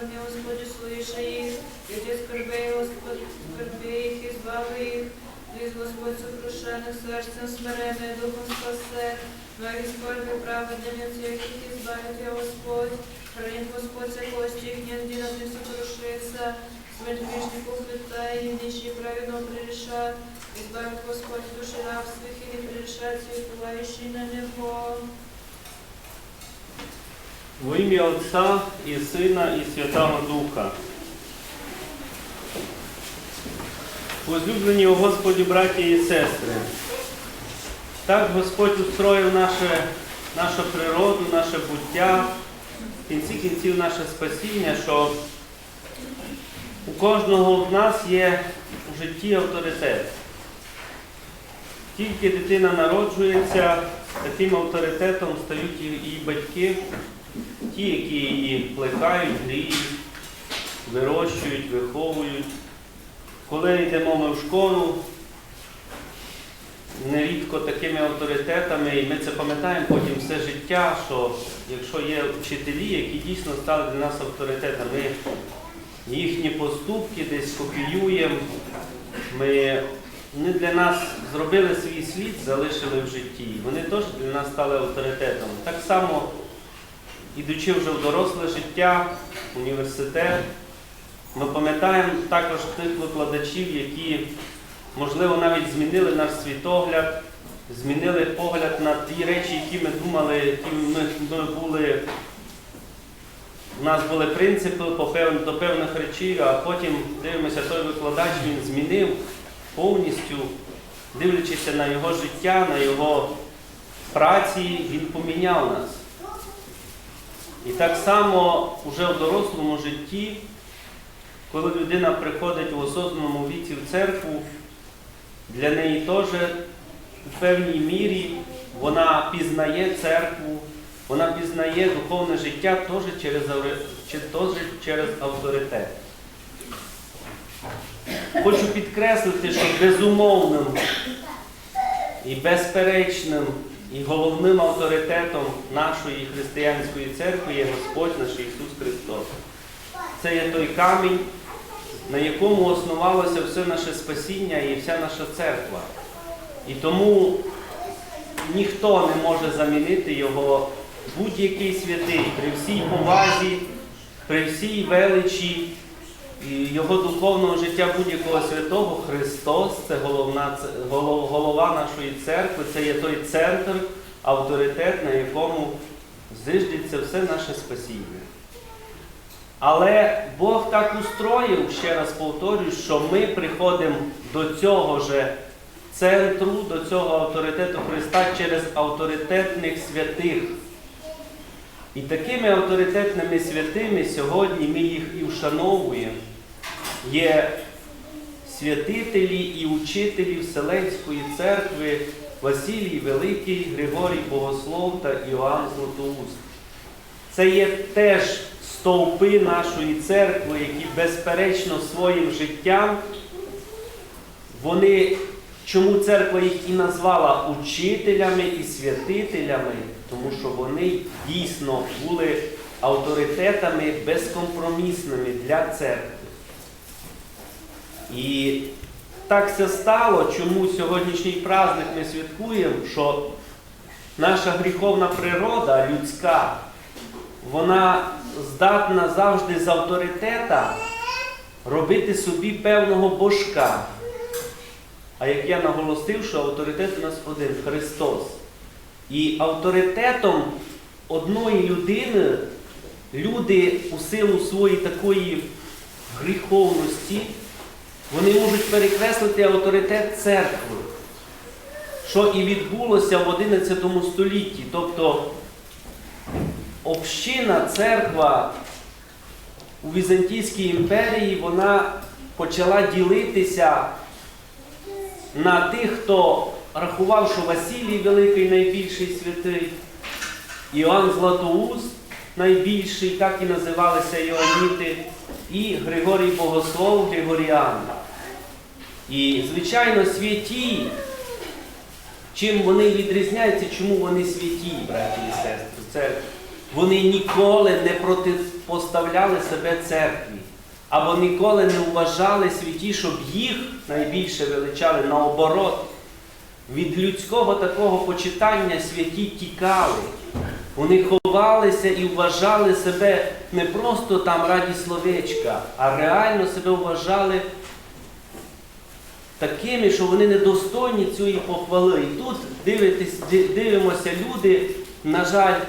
праведні, Господи, слыша їх, люди скорби, Господи, скорби їх і збави їх. Господь сокрушених серцем смирене, духом спасе, скорби праведним от яких і збавить я Господь. Хранит Господь кости их, нет где не сокрушится. Смерть грешнику хлебта и нищие праведно пререшат. Избавит Господь души рабских и не пререшат светлающий на него. Во ім'я Отця і Сина, і Святого Духа. Возлюблені у Господі, браті і сестри, так Господь устроїв наше, нашу природу, наше буття, в кінці кінців наше спасіння, що у кожного з нас є у житті авторитет. Тільки дитина народжується, таким авторитетом стають її батьки, ті, які її плекають, гріють, вирощують, виховують. Коли йдемо ми в школу, нерідко такими авторитетами, і ми це пам'ятаємо потім все життя, що якщо є вчителі, які дійсно стали для нас авторитетами, ми їхні поступки десь копіюємо, ми вони для нас зробили свій слід, залишили в житті. Вони теж для нас стали авторитетом. Так само ідучи вже в доросле життя, університет, ми пам'ятаємо також тих викладачів, які, можливо, навіть змінили наш світогляд, змінили погляд на ті речі, які ми думали, які ми, ми були. У нас були принципи до певних речей, а потім дивимося, той викладач він змінив повністю, дивлячись на його життя, на його праці, він поміняв нас. І так само вже в дорослому житті, коли людина приходить у осознаному віці в церкву, для неї теж у певній мірі вона пізнає церкву, вона пізнає духовне життя теж через, теж через авторитет. Хочу підкреслити, що безумовним і безперечним і головним авторитетом нашої християнської церкви є Господь наш Ісус Христос. Це є той камінь, на якому основалося все наше спасіння і вся наша церква. І тому ніхто не може замінити його будь-який святий при всій повазі, при всій величі і його духовного життя будь-якого святого Христос це головна, голова нашої церкви, це є той центр, авторитет, на якому зиждеться все наше спасіння. Але Бог так устроїв, ще раз повторюю, що ми приходимо до цього же центру, до цього авторитету Христа через авторитетних святих. І такими авторитетними святими сьогодні ми їх і вшановуємо. Є святителі і учителі Вселенської церкви Василій Великий, Григорій Богослов та Іоанн Златоуст. Це є теж стовпи нашої церкви, які безперечно своїм життям, вони, чому церква їх і назвала учителями і святителями, тому що вони дійсно були авторитетами безкомпромісними для церкви. І так це стало, чому сьогоднішній праздник ми святкуємо, що наша гріховна природа людська, вона здатна завжди з авторитета робити собі певного божка. А як я наголосив, що авторитет у нас один Христос. І авторитетом одної людини люди у силу своєї такої гріховності, вони можуть перекреслити авторитет церкви, що і відбулося в 11 столітті. Тобто община, церква у Візантійській імперії вона почала ділитися на тих, хто рахував, що Василій Великий найбільший святий, Іоанн Златоуст найбільший, так і називалися Іоанніти, і Григорій Богослов Григоріан. І, звичайно, святі, чим вони відрізняються, чому вони святі, браті і сестри, це вони ніколи не протипоставляли себе церкві, або ніколи не вважали святі, щоб їх найбільше величали наоборот. Від людського такого почитання святі тікали. Вони ховалися і вважали себе не просто там раді словечка, а реально себе вважали такими, що вони недостойні цієї похвали. І тут дивимося, люди, на жаль,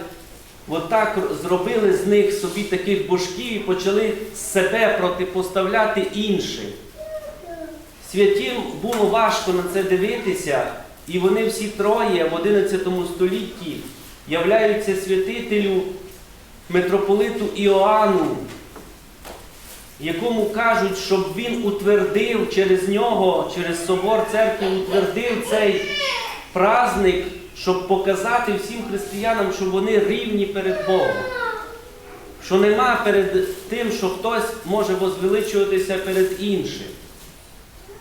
отак зробили з них собі таких божків і почали себе протипоставляти іншим. Святім було важко на це дивитися, і вони всі троє в 11 столітті являються святителю митрополиту Іоанну, якому кажуть, щоб він утвердив через нього, через собор церкви, утвердив цей праздник, щоб показати всім християнам, що вони рівні перед Богом. Що нема перед тим, що хтось може возвеличуватися перед іншим.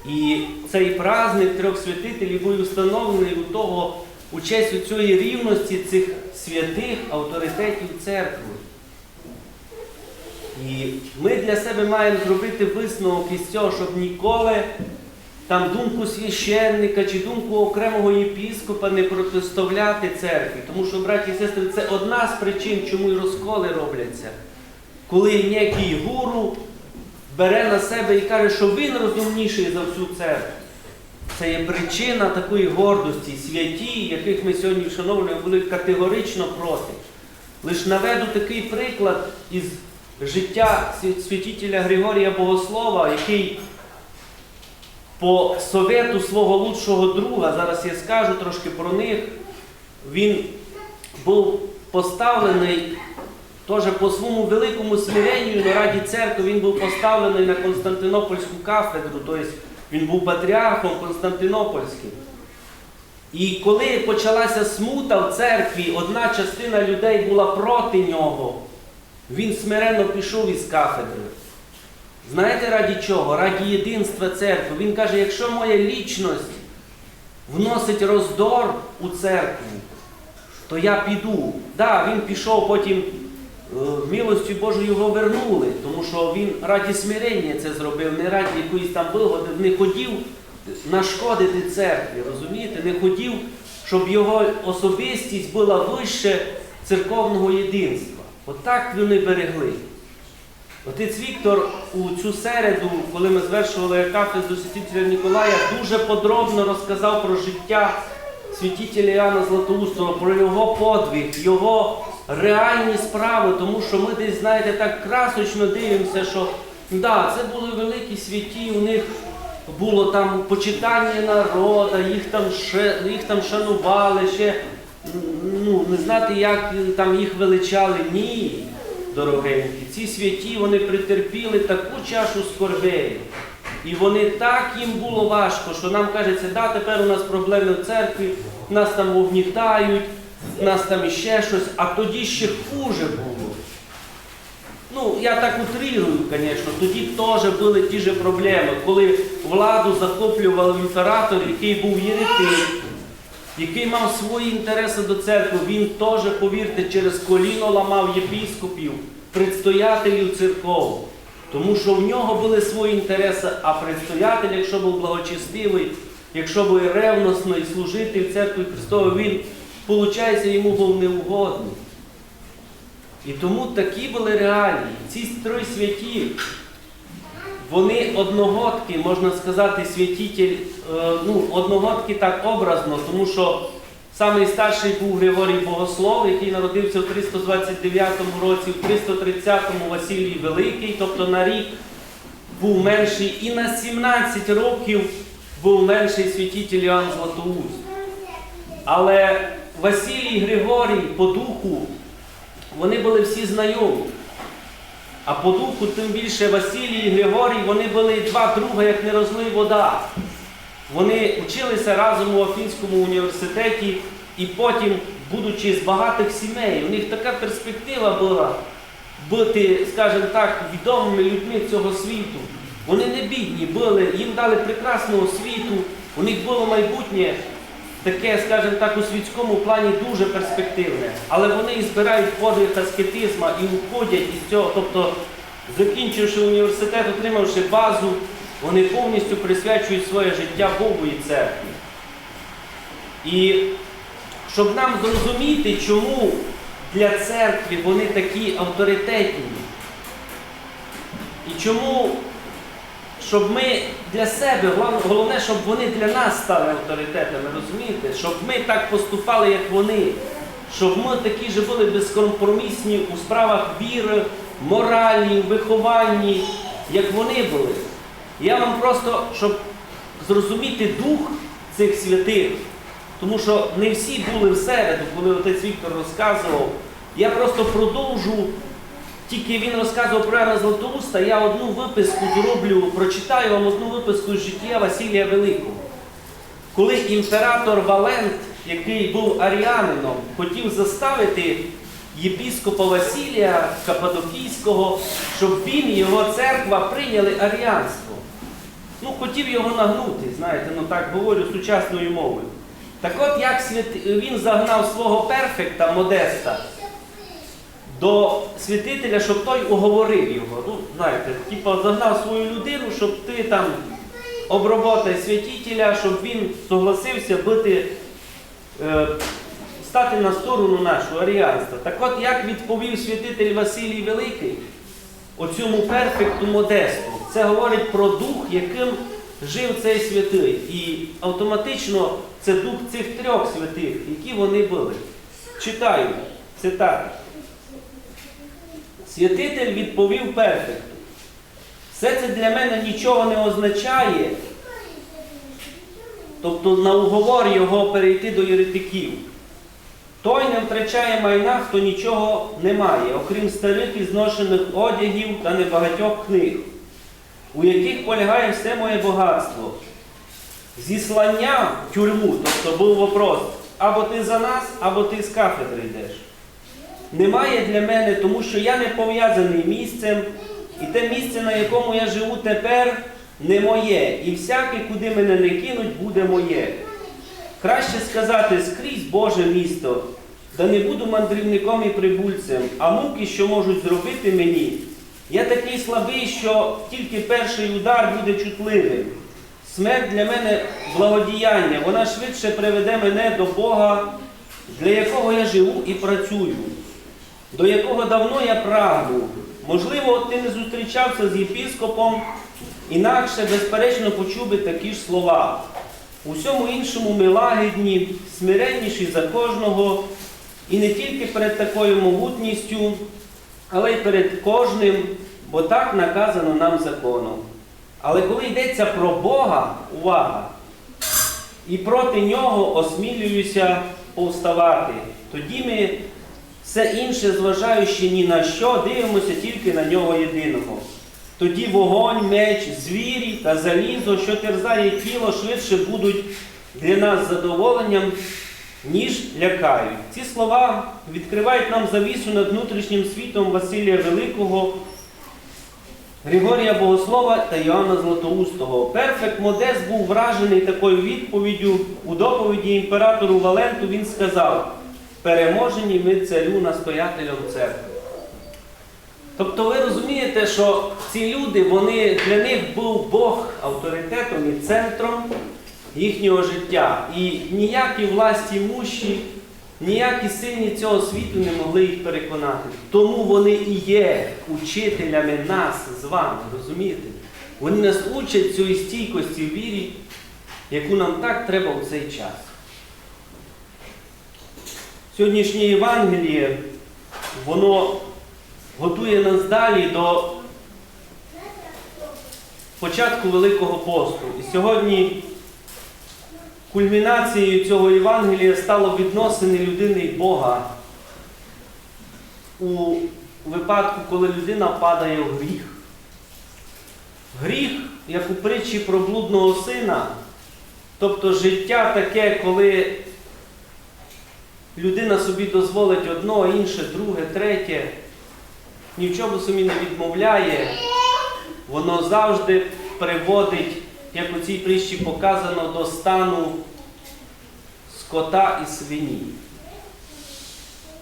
І цей праздник трьох святителів був встановлений у того, у честь у цієї рівності цих святих авторитетів церкви. І ми для себе маємо зробити висновок із цього, щоб ніколи там думку священника чи думку окремого єпіскопа не протиставляти церкві. Тому що, браті і сестри, це одна з причин, чому і розколи робляться. Коли некий гуру бере на себе і каже, що він розумніший за всю церкву. Це є причина такої гордості. Святі, яких ми сьогодні вшановлюємо, були категорично проти. Лиш наведу такий приклад із життя свя- святителя Григорія Богослова, який по совету свого лучшого друга, зараз я скажу трошки про них, він був поставлений теж по своєму великому смиренню на раді церкви він був поставлений на Константинопольську кафедру, тобто він був патріархом Константинопольським. І коли почалася смута в церкві, одна частина людей була проти нього, він смиренно пішов із кафедри. Знаєте раді чого? Раді єдинства церкви. Він каже, якщо моя лічність вносить роздор у церкву, то я піду. Так, да, він пішов потім, е, милостю Божою його вернули, тому що він раді смирення це зробив, не раді якоїсь там вигоди, не хотів нашкодити церкві, розумієте? Не хотів, щоб його особистість була вище церковного єдинства. Отак вони берегли. Отець Віктор у цю середу, коли ми звершували кафедру святителя Ніколая, дуже подробно розказав про життя святителя Іоанна Златоустого, про його подвиг, його реальні справи, тому що ми десь, знаєте, так красочно дивимося, що да, це були великі святі, у них було там почитання народа, їх там, їх там шанували, ще ну, не знати, як там їх величали. Ні, дорогенькі. Ці святі вони претерпіли таку чашу скорбей. І вони так їм було важко, що нам кажеться, да, тепер у нас проблеми в церкві, нас там угнітають, нас там іще щось, а тоді ще хуже було. Ну, я так утрирую, звісно, тоді теж були ті ж проблеми, коли владу захоплював імператор, який був єретик, який мав свої інтереси до церкви, він теж, повірте, через коліно ламав єпіскопів, предстоятелів церков. Тому що в нього були свої інтереси, а предстоятель, якщо був благочестивий, якщо був ревностний служитель церкви Христової, він, виходить, йому був неугодний. І тому такі були реалії. Ці три святі, вони одногодки, можна сказати, святитель, е, ну, одногодки так образно, тому що самий старший був Григорій Богослов, який народився в 329 році, в 330-му Василій Великий, тобто на рік був менший, і на 17 років був менший святитель Іоанн Златоуст. Але Василій Григорій по духу, вони були всі знайомі. А по духу, тим більше Василій і Григорій, вони були два друга, як не розлий вода. Вони вчилися разом у Афінському університеті і потім, будучи з багатих сімей, у них така перспектива була бути, скажімо так, відомими людьми цього світу. Вони не бідні були, їм дали прекрасну освіту, у них було майбутнє. Таке, скажімо так, у світському плані дуже перспективне. Але вони і збирають подвиг аскетизма і уходять із цього. Тобто, закінчивши університет, отримавши базу, вони повністю присвячують своє життя Богу і церкві. І щоб нам зрозуміти, чому для церкви вони такі авторитетні, і чому, щоб ми для себе, головне, щоб вони для нас стали авторитетами, розумієте? Щоб ми так поступали, як вони, щоб ми такі ж були безкомпромісні у справах віри, моралі, вихованні, як вони були. Я вам просто, щоб зрозуміти дух цих святих, тому що не всі були всереду, коли отець Віктор розказував. Я просто продовжу, тільки він розказував про Яна Златоуста, я одну виписку зроблю, прочитаю вам одну виписку з життя Василія Великого. Коли імператор Валент, який був аріанином, хотів заставити єпіскопа Василія Кападокійського, щоб він і його церква прийняли аріанство. Ну, хотів його нагнути, знаєте, ну так говорю сучасною мовою. Так от як він загнав свого перфекта Модеста до святителя, щоб той уговорив його. Ну, знаєте, типу загнав свою людину, щоб ти там оброботай святителя, щоб він согласився бути, е, стати на сторону нашого аріанства. Так от як відповів святитель Василій Великий оцьому перфекту Модесту, це говорить про дух, яким жив цей святий. І автоматично це дух цих трьох святих, які вони були. Читаю цитату. Святитель відповів перфекту. Все це для мене нічого не означає, тобто на уговор його перейти до єретиків. Той не втрачає майна, хто нічого не має, окрім старих і зношених одягів та небагатьох книг, у яких полягає все моє багатство. Зіслання в тюрму, тобто був вопрос, або ти за нас, або ти з кафедри йдеш. Немає для мене, тому що я не пов'язаний місцем, і те місце, на якому я живу тепер, не моє. І всяке, куди мене не кинуть, буде моє. Краще сказати скрізь Боже місто, да не буду мандрівником і прибульцем, а муки, що можуть зробити мені. Я такий слабий, що тільки перший удар буде чутливим. Смерть для мене благодіяння, вона швидше приведе мене до Бога, для якого я живу і працюю, до якого давно я прагну. Можливо, ти не зустрічався з єпіскопом, інакше, безперечно, почув би такі ж слова. У всьому іншому ми лагідні, смиренніші за кожного, і не тільки перед такою могутністю, але й перед кожним, бо так наказано нам законом. Але коли йдеться про Бога, увага, і проти нього осмілююся повставати, тоді ми все інше, зважаючи ні на що, дивимося тільки на нього єдиного. Тоді вогонь, меч, звірі та залізо, що терзає тіло, швидше будуть для нас задоволенням, ніж лякають. Ці слова відкривають нам завісу над внутрішнім світом Василія Великого, Григорія Богослова та Іоанна Златоустого. Перфект Модест був вражений такою відповіддю. У доповіді імператору Валенту він сказав: переможені ми царю настоятелем церкви. Тобто ви розумієте, що ці люди, вони, для них був Бог авторитетом і центром їхнього життя. І ніякі власті мущі, ніякі сильні цього світу не могли їх переконати. Тому вони і є учителями нас з вами, розумієте? Вони нас учать цієї стійкості в вірі, яку нам так треба у цей час. Сьогоднішнє Євангеліє, воно готує нас далі до початку Великого посту. І сьогодні кульмінацією цього Євангелія стало відносини людини і Бога у випадку, коли людина падає в гріх. Гріх, як у притчі про блудного сина, тобто життя таке, коли людина собі дозволить одно, інше, друге, третє, ні в чому собі не відмовляє, воно завжди приводить, як у цій притчі показано, до стану скота і свині.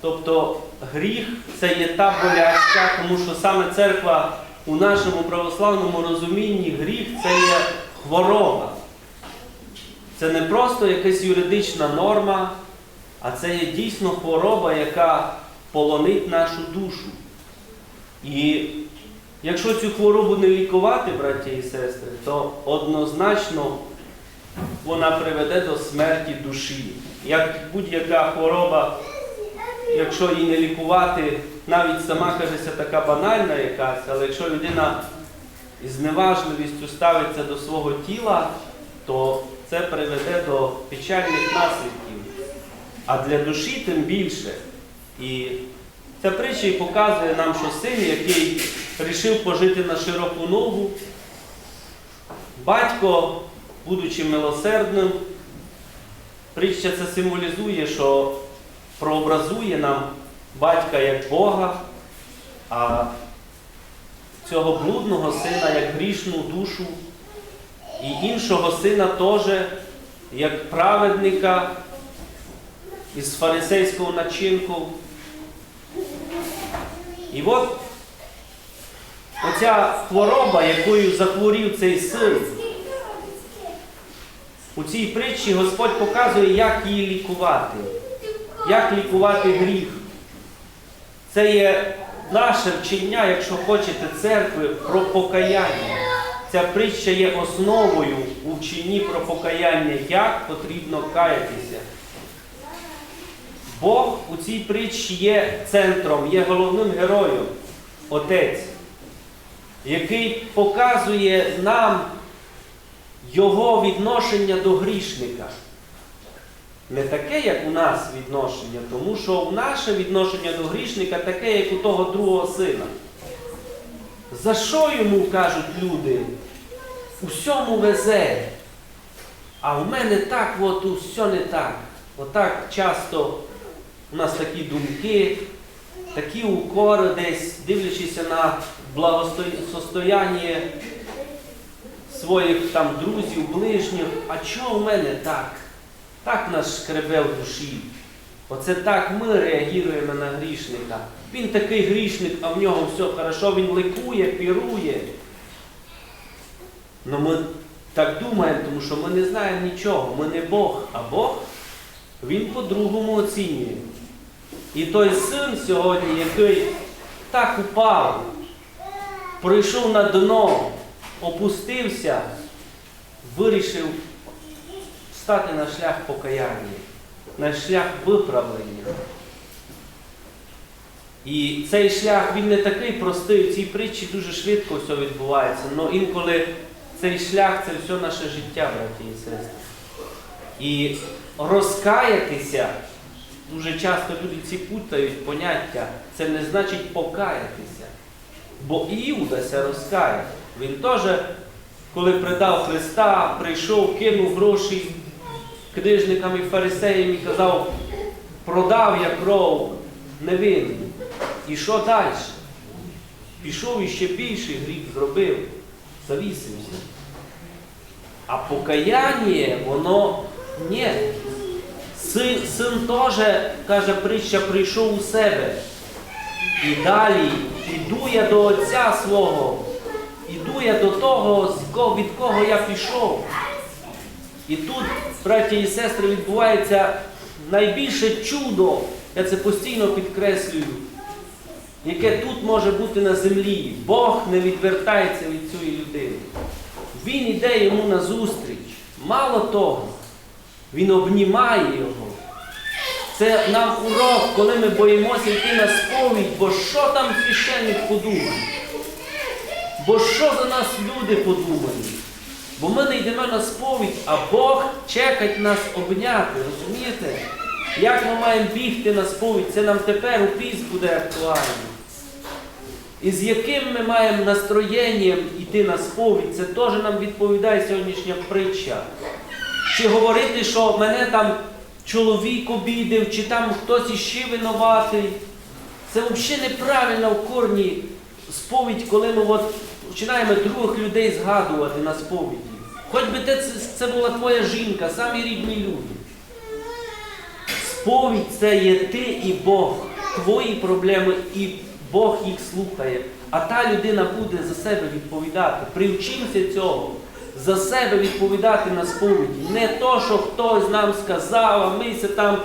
Тобто гріх це є та болячка, тому що саме церква у нашому православному розумінні гріх це є хвороба. Це не просто якась юридична норма, а це є дійсно хвороба, яка полонить нашу душу. І якщо цю хворобу не лікувати, браті і сестри, то однозначно вона приведе до смерті душі. Як будь-яка хвороба, якщо її не лікувати, навіть сама кажеться така банальна якась, але якщо людина із зневажливістю ставиться до свого тіла, то це приведе до печальних наслідків. А для душі тим більше. І ця притча і показує нам, що син, який вирішив пожити на широку ногу, батько, будучи милосердним, притча це символізує, що прообразує нам батька як Бога, а цього блудного сина як грішну душу, і іншого сина теж як праведника із фарисейського начинку. І от оця хвороба, якою захворів цей син, у цій притчі Господь показує, як її лікувати, як лікувати гріх. Це є наше вчення, якщо хочете, церкви про покаяння. Ця притча є основою у вченні про покаяння, як потрібно каятися. Бог у цій притчі є центром, є головним героєм, Отець, який показує нам його відношення до грішника. Не таке, як у нас відношення, тому що наше відношення до грішника таке, як у того другого сина. За що йому кажуть люди? Усьому везе. А в мене так, от усе не так. Отак часто у нас такі думки, такі укори десь, дивлячися на благосостояння своїх там друзів, ближніх. А чого в мене так? Так нас шкребе в душі. Оце так ми реагуємо на грішника. Він такий грішник, а в нього все хорошо, він ликує, пірує. Ну ми так думаємо, тому що ми не знаємо нічого. Ми не Бог, а Бог, він по-другому оцінює. І той син сьогодні, який так упав, прийшов на дно, опустився, вирішив стати на шлях покаяння, на шлях виправлення. І цей шлях він не такий простий, у цій притчі дуже швидко все відбувається, але інколи цей шлях це все наше життя, браті і сестри. І розкаятися, дуже часто люди ці путають поняття, це не значить покаятися. Бо Іуда ся розкаяв. Він теж, коли предав Христа, прийшов, кинув гроші книжникам і фарисеям і казав, продав я кров невинний. І що далі? Пішов і ще більший гріх зробив, завісився. А покаяння, воно ні. Син, син теж, каже притча, прийшов у себе. І далі іду я до Отця свого, іду я до того, від кого я пішов. І тут, браті і сестри, відбувається найбільше чудо, я це постійно підкреслюю, яке тут може бути на землі. Бог не відвертається від цієї людини. Він іде йому назустріч. Мало того, він обнімає його. Це нам урок, коли ми боїмося йти на сповідь, бо що там священник подумає? Бо що за нас люди подумають? Бо ми не йдемо на сповідь, а Бог чекать нас обняти, розумієте? Як ми маємо бігти на сповідь, це нам тепер у піст буде актуально. І з яким ми маємо настроєнням йти на сповідь, це теж нам відповідає сьогоднішня притча. Чи говорити, що мене там чоловік обідав, чи там хтось іще винуватий. Це взагалі неправильно в корні сповідь, коли ми от починаємо других людей згадувати на сповіді. Хоч би те, це була твоя жінка, самі рідні люди. Сповідь це є ти і Бог. Твої проблеми, і Бог їх слухає. А та людина буде за себе відповідати. Привчимося цього. За себе відповідати на сповіді. Не то, що хтось нам сказав, а ми се там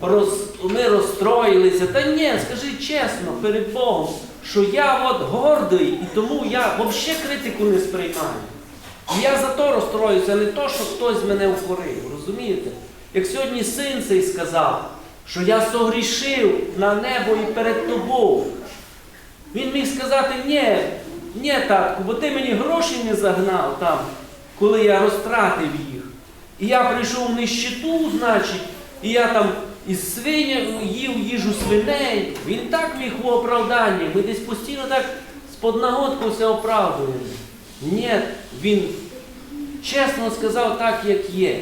роз, ми розстроїлися. Та ні, скажи чесно перед Богом, що я от гордий і тому я взагалі критику не сприймаю. І я за то розстроюся, а не то, що хтось мене укорив. Розумієте? Як сьогодні син цей сказав, що я согрішив на небо і перед тобою. Він міг сказати, ні, ні, татку, бо ти мені гроші не загнав там, коли я розтратив їх. І я прийшов в нищету, значить, і я там із свиня їв їжу свиней. Він так міг в оправданні. Ми десь постійно так з поднагодку все оправдуємо. Ні, він чесно сказав так, як є.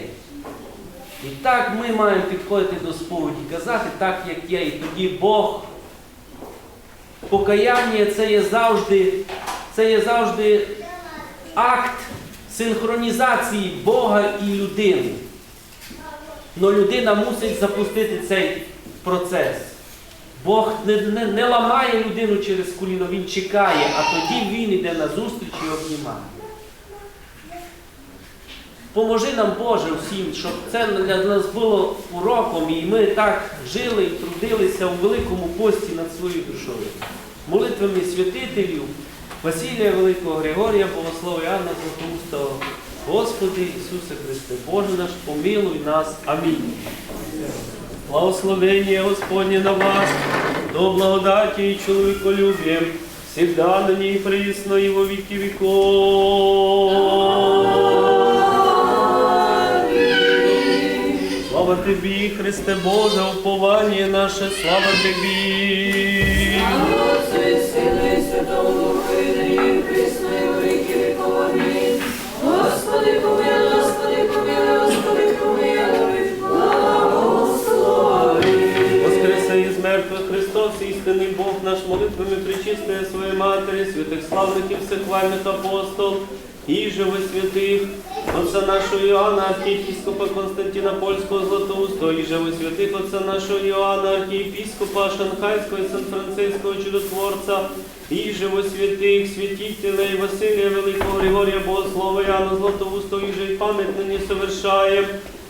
І так ми маємо підходити до сповіді, казати так, як є. І тоді Бог покаяння це є завжди, це є завжди акт синхронізації Бога і людини. Но людина мусить запустити цей процес. Бог не, не, не ламає людину через коліно, він чекає, а тоді він йде на зустріч і обнімає. Поможи нам, Боже, всім, щоб це для нас було уроком, і ми так жили і трудилися у великому пості над своєю душою. Молитвами святителів Василія Великого, Григорія, Богослова Іоанна Златоустого. Господи Ісусе Христе, Боже наш, помилуй нас. Амінь. Благословение Господне на вас, до благодати и человеколюбием, всегда на ней присно и во веки веков. Слава Тобі, Христе Боже, уповання наше, слава Тобі. Істинний Бог наш молитвами причистує своєї Матері, святих славних і всехвальних апостол, і живих святих, Отця нашого Іоанна, архієпіскопа Константина Златоустого, і живи святих Отця нашого Іоанна, архієпіскопа Шанхайського і Сан-Франциського чудотворця, і живи святих, святителей Василія Великого Григорія Богослова, Іоанна Златоустого, і же й пам'ять нині совершаєм.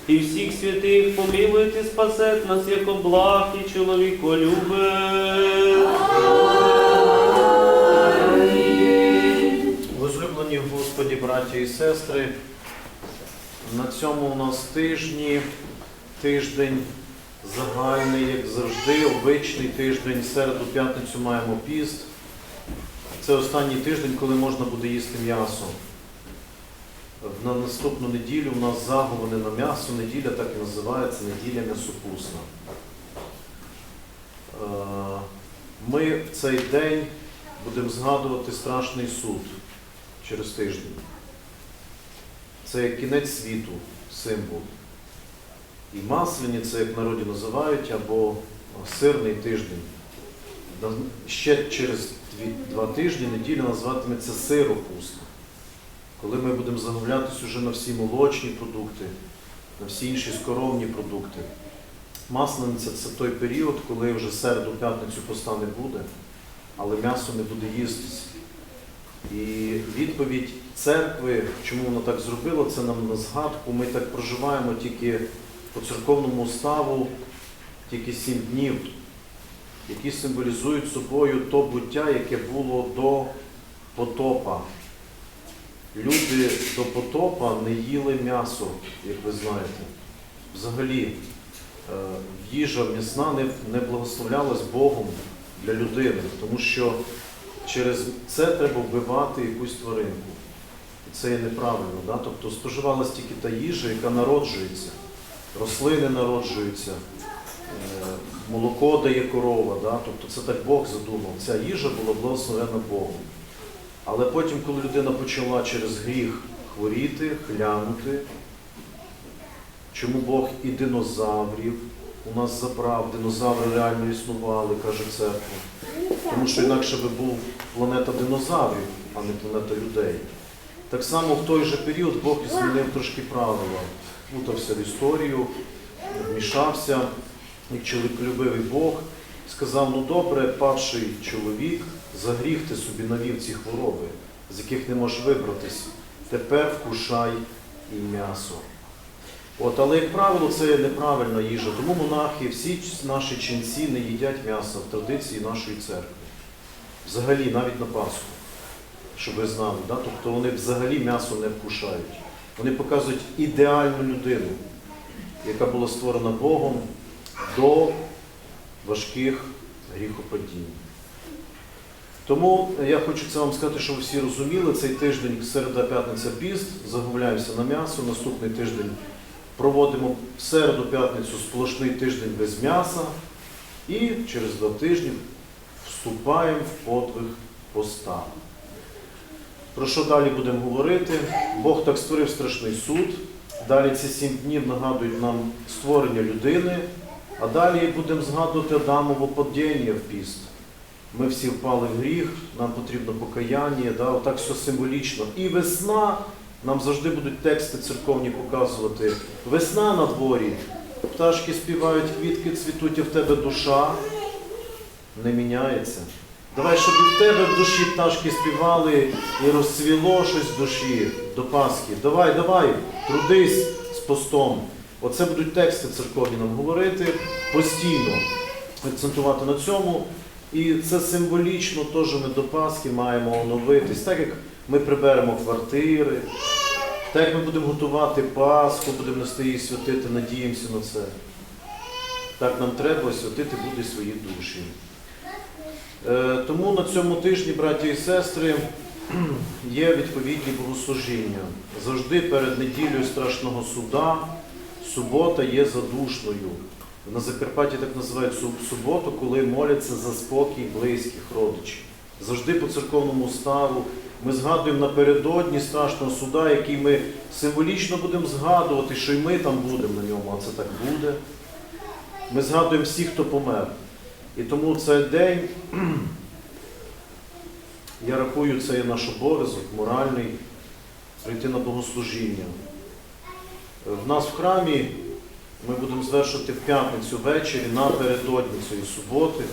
І всіх святих помилуйте, спасет нас, як облах і чоловіколюбе. Возлюблені в Господі, браті і сестри, на цьому у нас тижні, тиждень загальний, як завжди, обичний тиждень, середу, п'ятницю маємо піст. Це останній тиждень, коли можна буде їсти м'ясо. На наступну неділю у нас заговори на м'ясо, неділя так і називається неділя м'ясопусна. Е, Ми в цей день будемо згадувати страшний суд через тиждень. Це як кінець світу, символ. І масляні, це як народі називають, або сирний тиждень. Ще через два тижні неділя називатиметься сиропусна. Коли ми будемо замовлятися вже на всі молочні продукти, на всі інші скоромні продукти. Маслениця це той період, коли вже середу п'ятницю поста не буде, але м'ясо не буде їстися. І відповідь церкви, чому вона так зробила, це нам на згадку. Ми так проживаємо тільки по церковному уставу, тільки сім днів, які символізують собою то буття, яке було до потопа. Люди до потопа не їли м'ясо, як ви знаєте. Взагалі, е, їжа м'ясна не благословлялась Богом для людини, тому що через це треба вбивати якусь тваринку. Це є неправильно. Да? Тобто споживалась тільки та їжа, яка народжується. Рослини народжуються, е, молоко дає корова. Да? Тобто це так Бог задумав. Ця їжа була благословена Богом. Але потім, коли людина почала через гріх хворіти, хлянути, чому Бог і динозаврів у нас забрав, динозаври реально існували, каже церква. Тому що інакше би був планета динозаврів, а не планета людей. Так само в той же період Бог і змінив трошки правила, вплутався в історію, вмішався як чоловіколюбивий Бог, сказав: ну добре, падший чоловік, за гріх ти собі навів ці хвороби, з яких не можеш вибратись. Тепер вкушай і м'ясо. От, але, як правило, це неправильна їжа, тому монахи, всі наші ченці не їдять м'ясо в традиції нашої церкви. Взагалі, навіть на Пасху, щоб ви знали. Да? Тобто вони взагалі м'ясо не вкушають. Вони показують ідеальну людину, яка була створена Богом до важких гріхопадінь. Тому я хочу це вам сказати, щоб ви всі розуміли, цей тиждень, середа, п'ятниця, піст, загубляємося на м'ясо, наступний тиждень проводимо в середу, п'ятницю сплошний тиждень без м'яса і через два тижні вступаємо в подвиг поста. Про що далі будемо говорити? Бог так створив страшний суд. Далі ці сім днів нагадують нам створення людини, а далі будемо згадувати Адамово падіння в піст. Ми всі впали в гріх, нам потрібно покаяння, да, отак все символічно. І весна, нам завжди будуть тексти церковні показувати. Весна на дворі, пташки співають, квітки цвітуть, а в тебе душа не міняється. Давай, щоб і в тебе в душі пташки співали і розцвіло щось в душі до Пасхи. Давай, давай, трудись з постом. Оце будуть тексти церковні нам говорити постійно, акцентувати на цьому. І це символічно теж ми до Пасхи маємо оновитись, так як ми приберемо квартири, так як ми будемо готувати Пасху, будемо нести її святити, надіємося на це. Так нам треба святити буде свої душі. Е, Тому на цьому тижні, браті і сестри, є відповідні богослужіння. Завжди перед неділею страшного суда субота є задушною. На Закарпатті так називають суботу, коли моляться за спокій близьких родичів. Завжди по церковному уставу ми згадуємо напередодні страшного суда, який ми символічно будемо згадувати, що і ми там будемо на ньому, а це так буде. Ми згадуємо всіх, хто помер. І тому цей день, я рахую, це є наш обов'язок моральний прийти на богослужіння. В нас в храмі ми будемо звершувати в п'ятницю ввечері напередодні цієї суботи.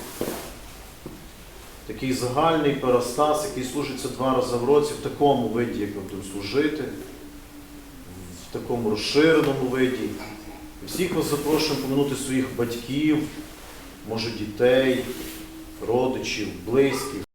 Такий загальний парастас, який служиться два рази в році в такому виді, як ми будемо служити, в такому розширеному виді. Всіх вас запрошуємо поминути своїх батьків, може дітей, родичів, близьких.